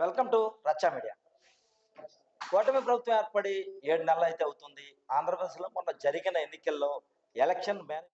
Welcome to రచ్చా media. కూటమి ప్రభుత్వం ఏర్పడి ఏడు నెలలు అయితే అవుతుంది. ఆంధ్రప్రదేశ్లో మొన్న జరిగిన ఎన్నికల్లో ఎలక్షన్ మేనే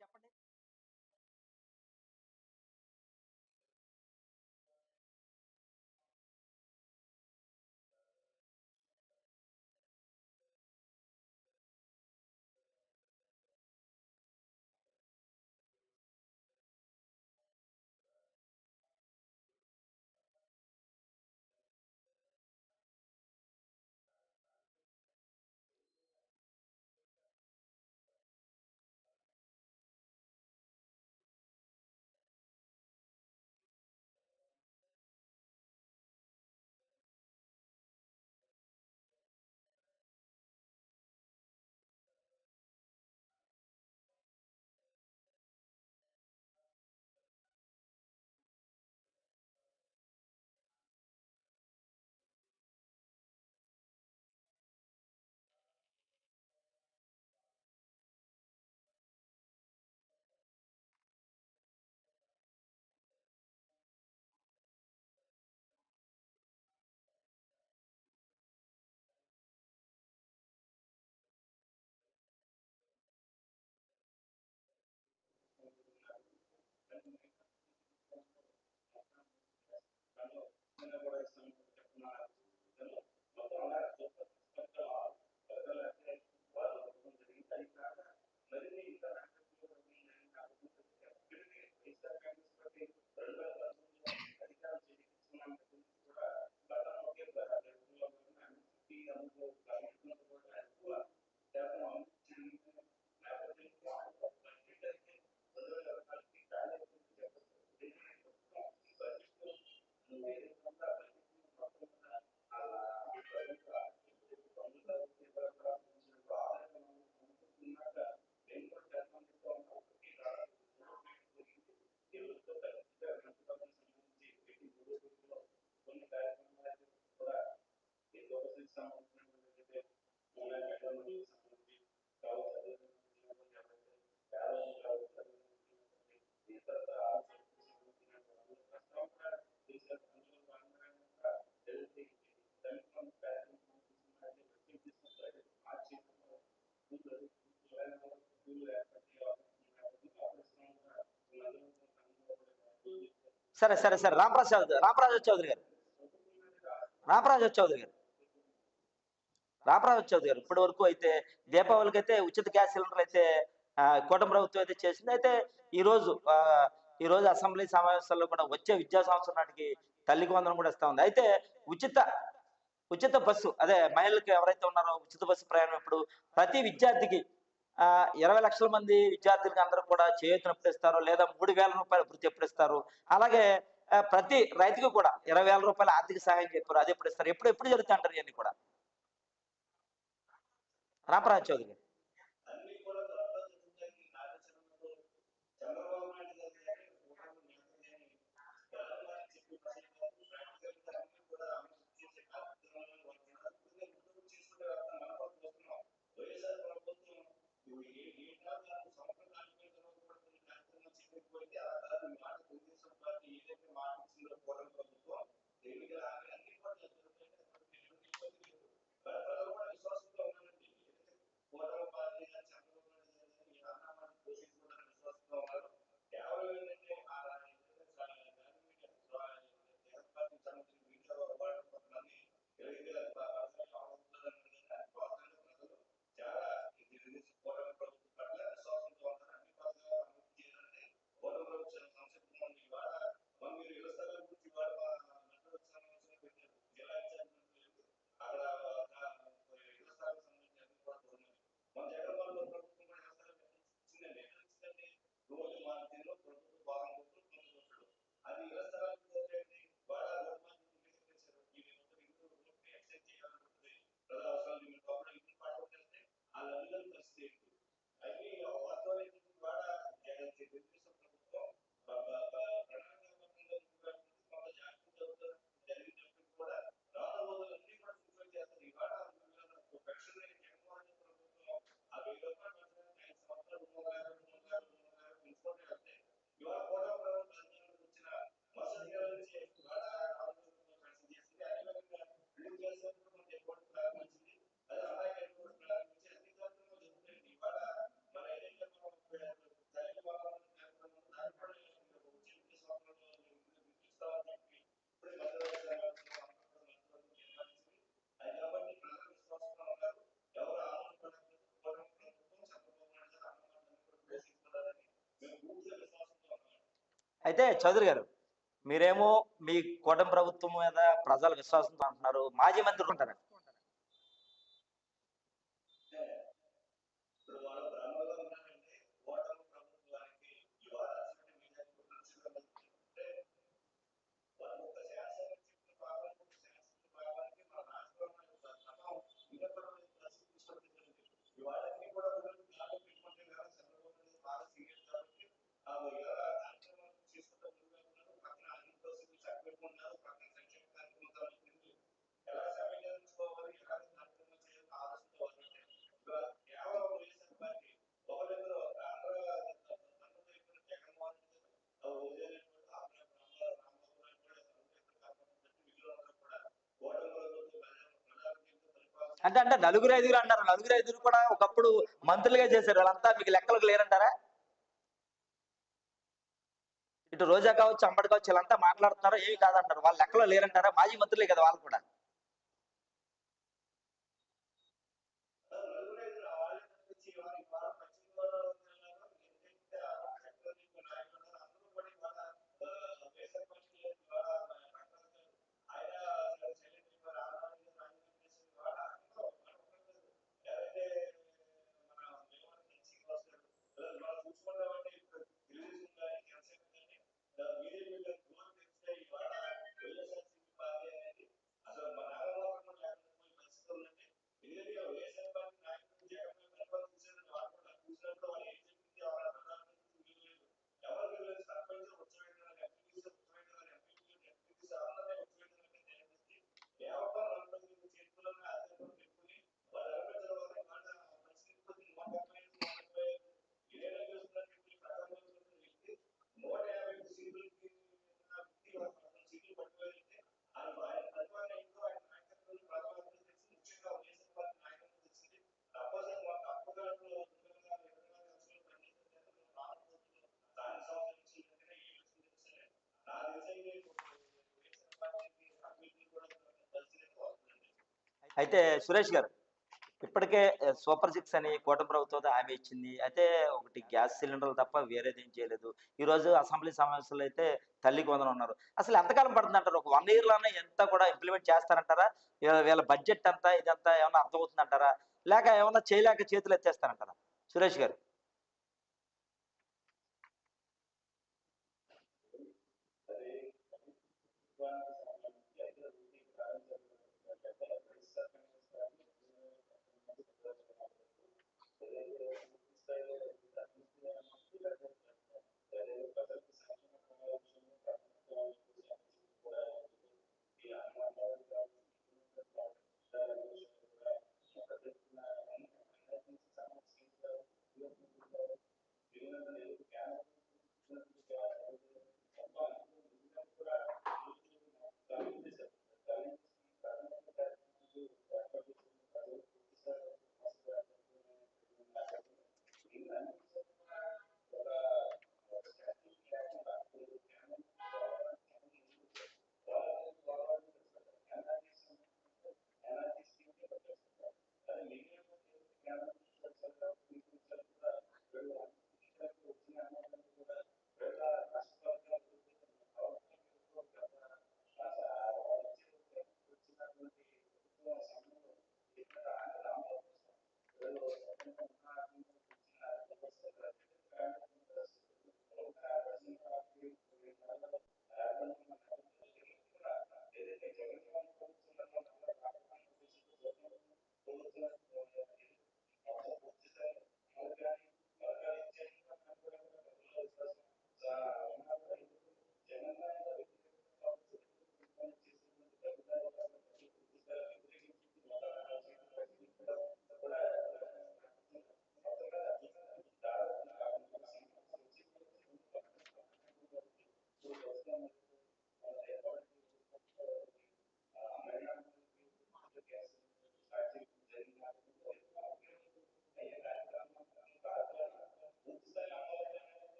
చెప్పండి. coração సరే సరే సరే. రామప్రసాద్ రామరాజు చౌదరి గారు. రామరాజు చౌదరి గారు. రామరావు చౌదరి గారు ఇప్పటి వరకు అయితే దీపావళికి అయితే ఉచిత గ్యాస్ సిలిండర్ అయితే కూటమి ప్రభుత్వం అయితే చేసింది. అయితే ఈ రోజు ఈ రోజు అసెంబ్లీ సమావేశాల్లో కూడా వచ్చే విద్యా సంవత్సరం నాటికి తల్లికి వందనం కూడా ఇస్తా ఉంది. అయితే ఉచిత ఉచిత బస్సు అదే మహిళలకు ఎవరైతే ఉన్నారో ఉచిత బస్సు ప్రయాణం ఇప్పుడు ప్రతి విద్యార్థికి ఇరవై లక్షల మంది విద్యార్థులకి అందరూ కూడా చేయూతను ఎప్పుడు ఇస్తారు? లేదా మూడు వేల రూపాయలు వృత్తి ఎప్పుడు అలాగే ప్రతి రైతుకి కూడా ఇరవై వేల రూపాయల ఆర్థిక సహాయం చెప్పారు అది ఎప్పుడు ఇస్తారు? ఎప్పుడు ఎప్పుడు జరుగుతాయి అంటారు ఇవన్నీ కూడా? రామరాజ్ చౌదరి గారు ప్రభుత్వం దేనికి రాగానే అన్ని పనులు జరుగుతాయి అయితే చౌదరి గారు మీరేమో మీ కూటమి ప్రభుత్వం మీద ప్రజల విశ్వాసంతో అంటున్నారు మాజీ మంత్రి ఉంటారు. అంటే అంటే నలుగురు ఐదుగురు అంటారు నలుగురు ఐదుగురు కూడా ఒకప్పుడు మంత్రులుగా చేశారు. వాళ్ళంతా మీకు లెక్కలకు లేరంటారా? ఇటు రోజా కావచ్చు అంబడి కావచ్చు వీళ్ళంతా మాట్లాడుతున్నారు? ఏమి కాదంటారు. వాళ్ళ లెక్కలో లేరంటారా? మాజీ మంత్రులే కదా వాళ్ళు కూడా. అయితే సురేష్ గారు ఇప్పటికే సూపర్ సిక్స్ అని కూటమి ప్రభుత్వం హామీ ఇచ్చింది. అయితే ఒకటి గ్యాస్ సిలిండర్లు తప్ప వేరేదేం చేయలేదు. ఈ రోజు అసెంబ్లీ సమావేశంలో అయితే తల్లికి కొందరు ఉన్నారు. అసలు ఎంతకాలం పడుతుంది అంటారు? ఒక వన్ ఇయర్లోనే ఎంత కూడా ఇంప్లిమెంట్ చేస్తారంటారా? వీళ్ళ- బడ్జెట్ అంతా ఇదంతా ఏమైనా అర్థమవుతుందంటారా? లేక ఏమైనా చేయలేక చేతులు ఎత్తేస్తారంటారా? సురేష్ గారు.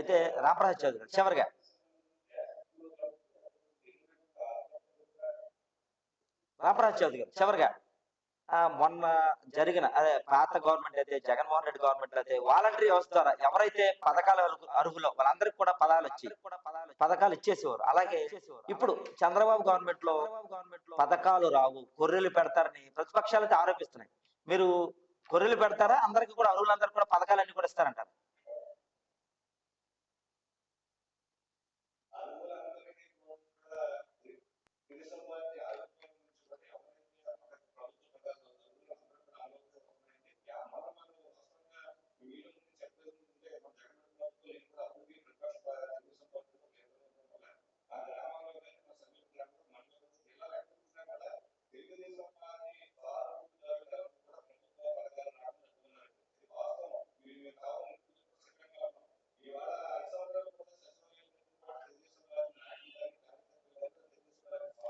అయితే రామప్రసాద్ చౌదరి గారు చివరిగా. రామప్రసాద్ చౌదరి గారు చివరిగా. మొన్న జరిగిన అదే పాత గవర్నమెంట్ అయితే జగన్మోహన్ రెడ్డి గవర్నమెంట్ అయితే వాలంటరీ వ్యవస్థ ద్వారా ఎవరైతే పథకాలు అర్హులో వాళ్ళందరికీ కూడా పదాలు వచ్చి పథకాలు ఇచ్చేసేవారు. అలాగే ఇప్పుడు చంద్రబాబు గవర్నమెంట్లో పథకాలు రావు గొర్రెలు పెడతారని ప్రతిపక్షాలు అయితే ఆరోపిస్తున్నాయి. మీరు గొర్రెలు పెడతారా? అందరికి కూడా అర్హులందరికీ కూడా పథకాలన్నీ కూడా ఇస్తారంటారు.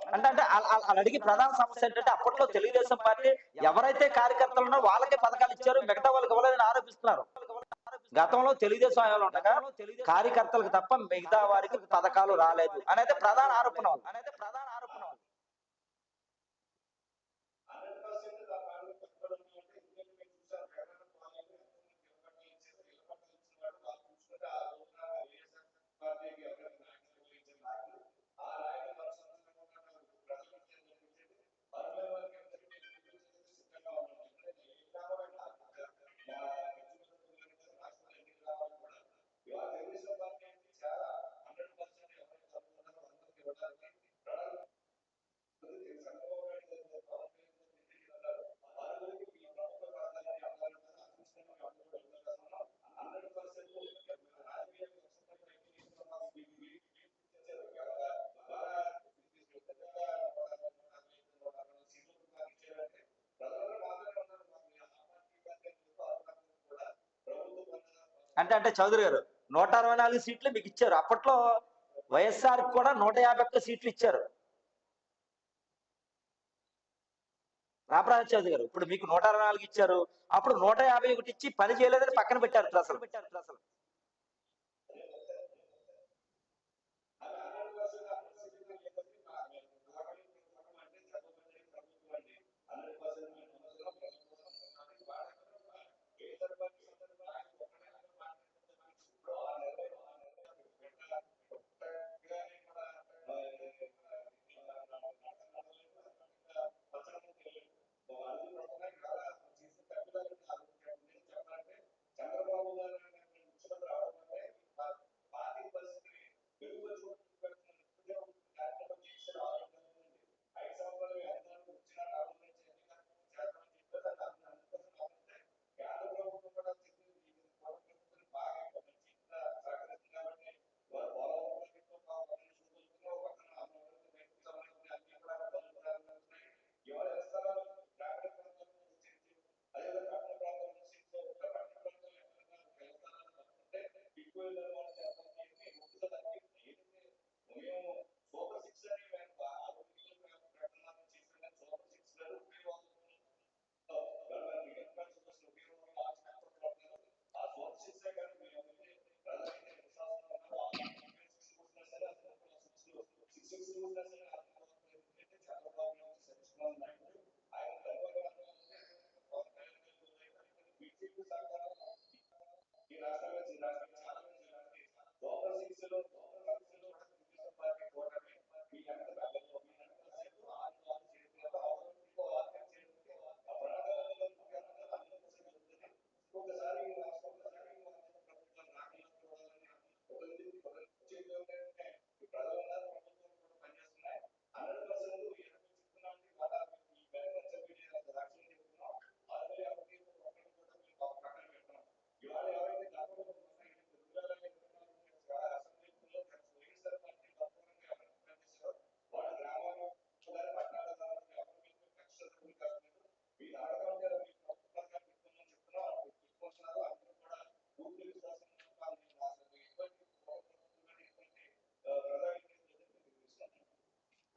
అంటే అంటే అలా- అడిగి ప్రధాన సమస్య ఏంటంటే అప్పట్లో తెలుగుదేశం పార్టీ ఎవరైతే కార్యకర్తలు ఉన్నారో వాళ్ళకే పథకాలు ఇచ్చారు మిగతా వాళ్ళకి ఇవ్వలేదని ఆరోపిస్తున్నారు గతంలో తెలుగుదేశం హయాంలో ఉండగా కార్యకర్తలకు తప్ప మిగతా వారికి పథకాలు రాలేదు అనేది ప్రధాన ఆరోపణ వాళ్ళు. అనేది ప్రధాన ఆరోపణ అంటే అంటే చౌదరి గారు నూట అరవై నాలుగు సీట్లు మీకు ఇచ్చారు. అప్పట్లో వైఎస్ఆర్ కూడా నూట యాభై సీట్లు ఇచ్చారు. రామరాజ్ చౌదరి గారు ఇప్పుడు మీకు నూట ఇచ్చారు. అప్పుడు నూట ఇచ్చి పని చేయలేదని పక్కన పెట్టారు ప్రసలు పెట్టారు ప్రసలు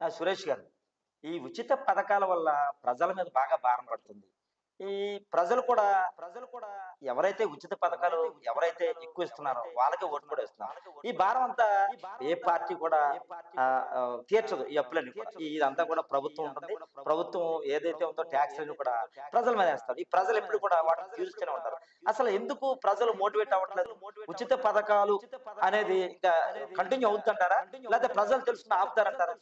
సురేష్ గారు ఈ ఉచిత పథకాల వల్ల ప్రజల మీద బాగా భారం పడుతుంది. ఈ ప్రజలు కూడా ఎవరైతే ఉచిత పథకాలు ఎవరైతే ఎక్కువ ఇస్తున్నారో వాళ్ళకే ఓటు కూడా ఇస్తున్నారు ఈ భారం అంతా ఏ పార్టీ కూడా తీర్చదు ఈ అప్పులని ఇదంతా కూడా ప్రభుత్వం ఉంటుంది. ప్రభుత్వం ఏదైతే ఉందో ట్యాక్స్ కూడా ప్రజల మీద వేస్తారు. ఈ ప్రజలు ఎప్పుడు కూడా వాటిని తీరుస్తూనే ఉంటారు. అసలు ఎందుకు ప్రజలు మోటివేట్ అవ్వట్లేదు? ఉచిత పథకాలు అనేది ఇంకా కంటిన్యూ అవుతుంటారా లేదా ప్రజలు తెలుసుకుని ఆపుతారంటారు?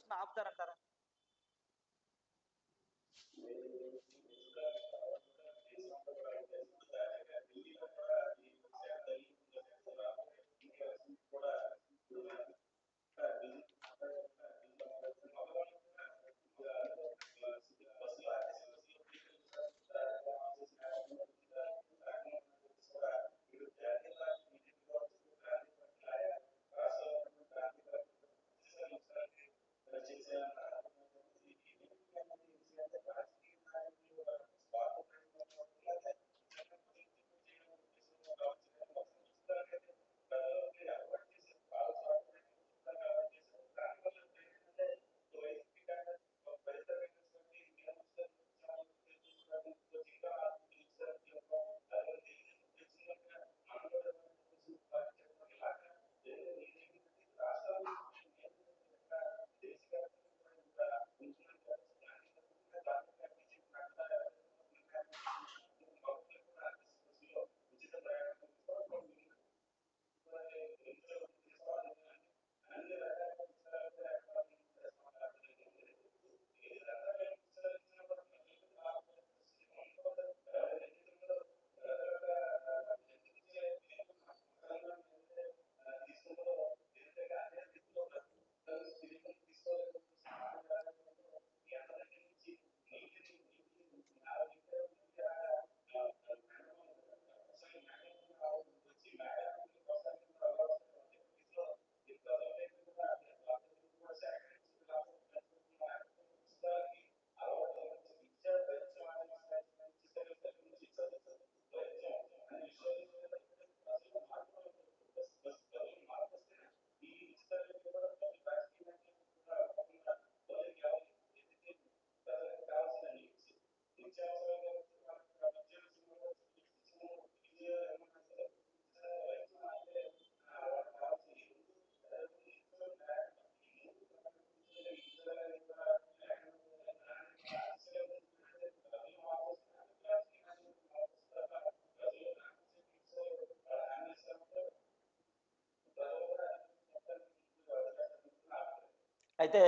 అయితే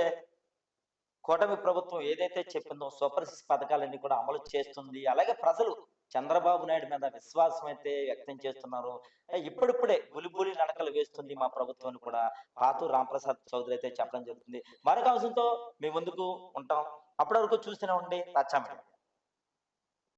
కూటమి ప్రభుత్వం ఏదైతే చెప్పిందో సూపర్సిస్ పథకాలన్నీ కూడా అమలు చేస్తుంది. అలాగే ప్రజలు చంద్రబాబు నాయుడు మీద విశ్వాసం అయితే వ్యక్తం చేస్తున్నారు. ఇప్పుడిప్పుడే గులిబులి నడకలు వేస్తుంది మా ప్రభుత్వం కూడా. పాతూరు రాంప్రసాద్ చౌదరి అయితే చెప్పడం జరుగుతుంది. మరొక అంశంతో మీ ముందుకు ఉంటాం. అప్పటి వరకు చూస్తూనే ఉండి రచ్చా